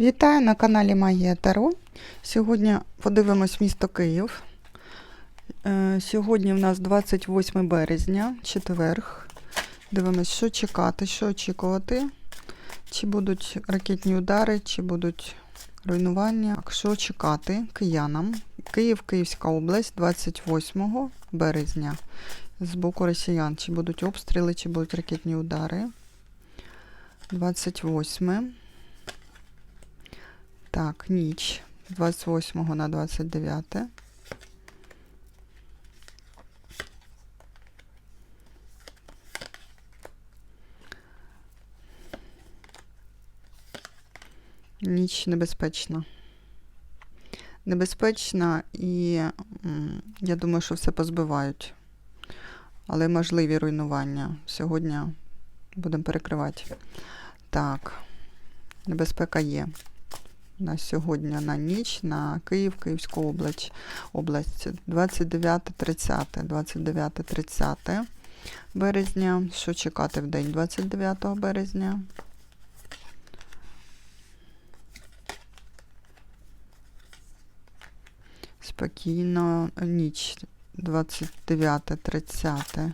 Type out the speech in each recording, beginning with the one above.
Вітаю на каналі Магія Таро. Сьогодні подивимось місто Київ. Е, Сьогодні в нас 28 березня, четверг. Дивимось, що чекати, що очікувати. Чи будуть ракетні удари, чи будуть руйнування. Так, Що чекати киянам? Київ, Київська область, 28 березня. З боку росіян. Чи будуть обстріли, чи будуть ракетні удари. 28. Так, ніч з 28 на 29. Ніч небезпечна. Небезпечна і я думаю, що все позбивають. Але можливі руйнування. Сьогодні будемо перекривати. Так, небезпека є на сьогодні на ніч на Київ, Київську область, область 29-30, 29-30 березня. Що чекати в день 29 березня? Спокійно ніч 29-30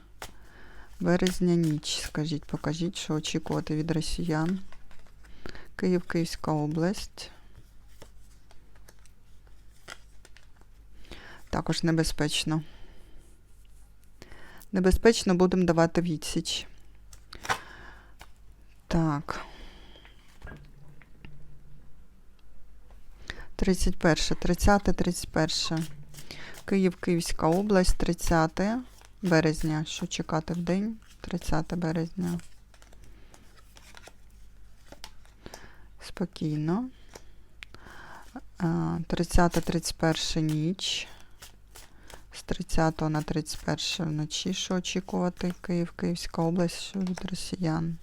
березня ніч. Скажіть, покажіть, що очікувати від росіян. Київ, Київська область. Також небезпечно. Небезпечно будемо давати відсіч. Так. 31, 30, 31. Київ, Київська область, 30 березня. Що чекати в день? 30 березня. Спокійно. 30-31 ніч. З 30 на 31 вночі, що очікувати Київ, Київська область, від росіян.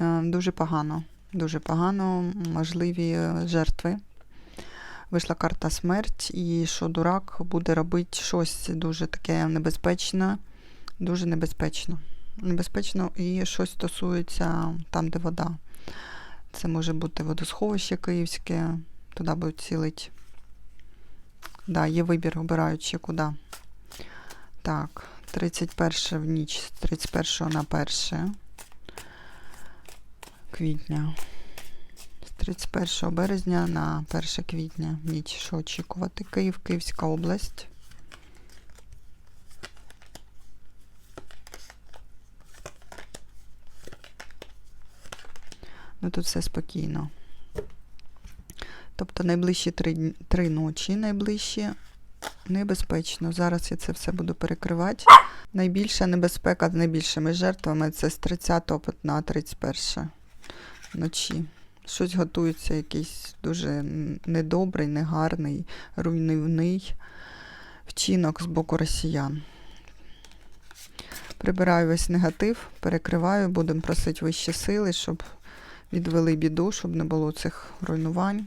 Е, Дуже погано. Дуже погано, можливі е, жертви. Вийшла карта смерть, і що дурак буде робити щось дуже таке небезпечне, дуже небезпечно. Небезпечно і щось стосується там, де вода. Це може бути водосховище київське, туди будуть цілити. Да, є вибір, обирають ще куди. Так, 31 в ніч, з 31 на 1 квітня. З 31 березня на 1 квітня. Ніч, що очікувати? Київ, Київська область. Ну тут все спокійно. Тобто найближчі три, три ночі, найближчі небезпечно. Зараз я це все буду перекривати. Найбільша небезпека з найбільшими жертвами це з 30 на 31 ночі. Щось готується, якийсь дуже недобрий, негарний, руйнівний вчинок з боку росіян. Прибираю весь негатив, перекриваю, будемо просити вищі сили, щоб відвели біду, щоб не було цих руйнувань.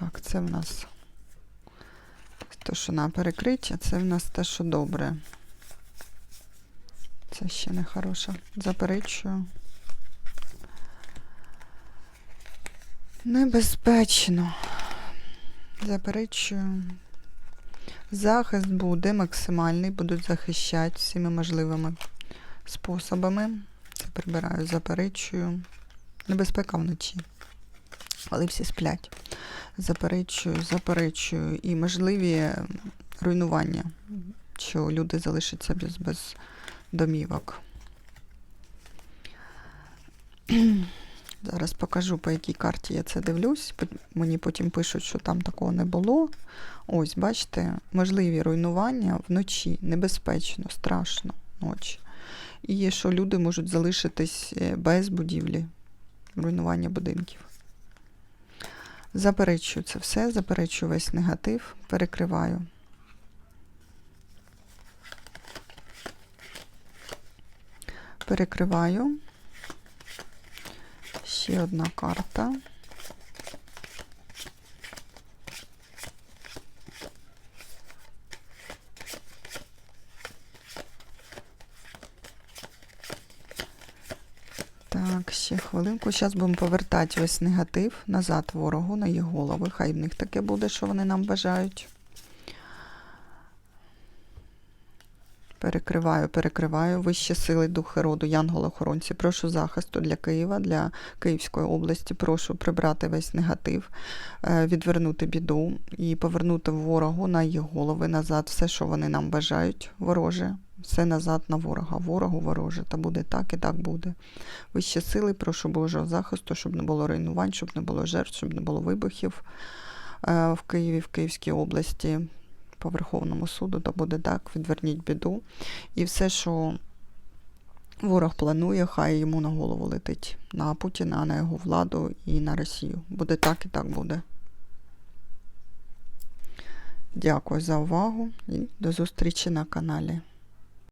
Так, це в нас те, що на перекриття, це в нас те, що добре. Це ще не хороше. Заперечую. Небезпечно. Заперечую. Захист буде максимальний, будуть захищати всіми можливими способами. Це прибираю, заперечую. Небезпека вночі. Але всі сплять. Заперечую, заперечую. І можливі руйнування, що люди залишаться без, без домівок. Зараз покажу, по якій карті я це дивлюсь. Мені потім пишуть, що там такого не було. Ось, бачите, можливі руйнування вночі. Небезпечно, страшно ночі. І що люди можуть залишитись е, без будівлі, руйнування будинків. Заперечую це все, заперечую весь негатив, перекриваю. Перекриваю. Ще одна карта. Так, ще хвилинку. Зараз будемо повертати весь негатив назад ворогу на їх голови. Хай в них таке буде, що вони нам бажають. Перекриваю, перекриваю. Вищі сили, духи роду, янголи-охоронці. Прошу захисту для Києва, для Київської області. Прошу прибрати весь негатив, е, відвернути біду і повернути ворогу на їх голови назад. Все, що вони нам бажають, вороже. Все назад на ворога. Ворогу вороже. Та буде так і так буде. Вищі сили, прошу Божого захисту, щоб не було руйнувань, щоб не було жертв, щоб не було вибухів е, в Києві, в Київській області по Верховному суду, то буде так, відверніть біду. І все, що ворог планує, хай йому на голову летить на Путіна, на його владу і на Росію. Буде так і так буде. Дякую за увагу і до зустрічі на каналі.